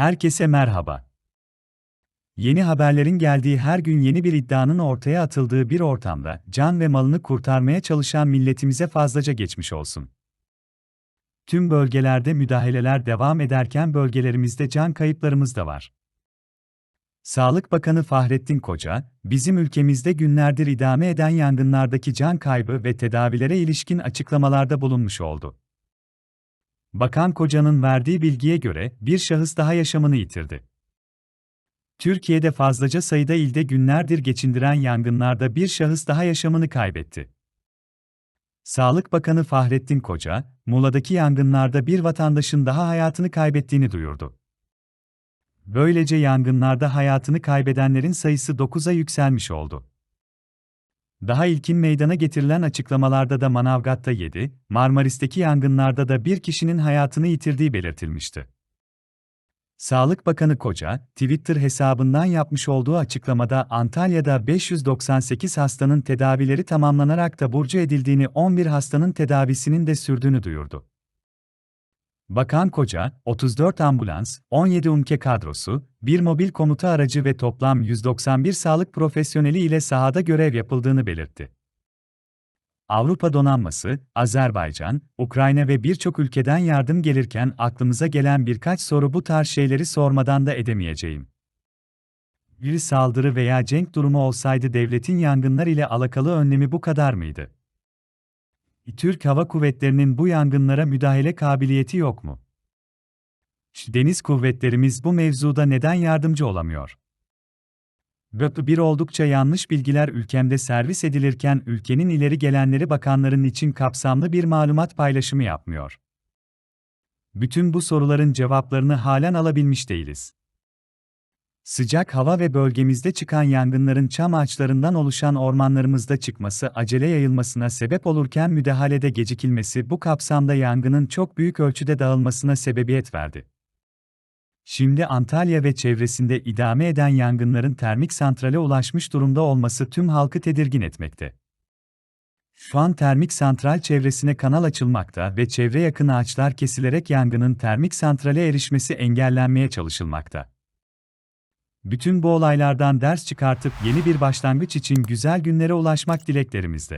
Herkese merhaba. Yeni haberlerin geldiği her gün yeni bir iddianın ortaya atıldığı bir ortamda can ve malını kurtarmaya çalışan milletimize fazlaca geçmiş olsun. Tüm bölgelerde müdahaleler devam ederken bölgelerimizde can kayıplarımız da var. Sağlık Bakanı Fahrettin Koca, bizim ülkemizde günlerdir idame eden yangınlardaki can kaybı ve tedavilere ilişkin açıklamalarda bulunmuş oldu. Bakan Koca'nın verdiği bilgiye göre bir şahıs daha yaşamını yitirdi. Türkiye'de fazlaca sayıda ilde günlerdir geçindiren yangınlarda bir şahıs daha yaşamını kaybetti. Sağlık Bakanı Fahrettin Koca, Muğla'daki yangınlarda bir vatandaşın daha hayatını kaybettiğini duyurdu. Böylece yangınlarda hayatını kaybedenlerin sayısı 9'a yükselmiş oldu. Daha ilkin meydana getirilen açıklamalarda da Manavgat'ta 7, Marmaris'teki yangınlarda da bir kişinin hayatını yitirdiği belirtilmişti. Sağlık Bakanı Koca, Twitter hesabından yapmış olduğu açıklamada Antalya'da 598 hastanın tedavileri tamamlanarak taburcu edildiğini 11 hastanın tedavisinin de sürdüğünü duyurdu. Bakan Koca, 34 ambulans, 17 UMKE kadrosu, bir mobil komuta aracı ve toplam 191 sağlık profesyoneli ile sahada görev yapıldığını belirtti. Avrupa donanması, Azerbaycan, Ukrayna ve birçok ülkeden yardım gelirken aklımıza gelen birkaç soru bu tarz şeyleri sormadan da edemeyeceğim. Bir saldırı veya cenk durumu olsaydı devletin yangınlar ile alakalı önlemi bu kadar mıydı? Türk Hava Kuvvetleri'nin bu yangınlara müdahale kabiliyeti yok mu? Deniz kuvvetlerimiz bu mevzuda neden yardımcı olamıyor? Böp bir oldukça yanlış bilgiler ülkemde servis edilirken ülkenin ileri gelenleri bakanların için kapsamlı bir malumat paylaşımı yapmıyor. Bütün bu soruların cevaplarını halen alabilmiş değiliz. Sıcak hava ve bölgemizde çıkan yangınların çam ağaçlarından oluşan ormanlarımızda çıkması acele yayılmasına sebep olurken müdahalede gecikilmesi bu kapsamda yangının çok büyük ölçüde dağılmasına sebebiyet verdi. Şimdi Antalya ve çevresinde idame eden yangınların termik santrale ulaşmış durumda olması tüm halkı tedirgin etmekte. Şu an termik santral çevresine kanal açılmakta ve çevre yakın ağaçlar kesilerek yangının termik santrale erişmesi engellenmeye çalışılmakta. Bütün bu olaylardan ders çıkartıp yeni bir başlangıç için güzel günlere ulaşmak dileklerimizde.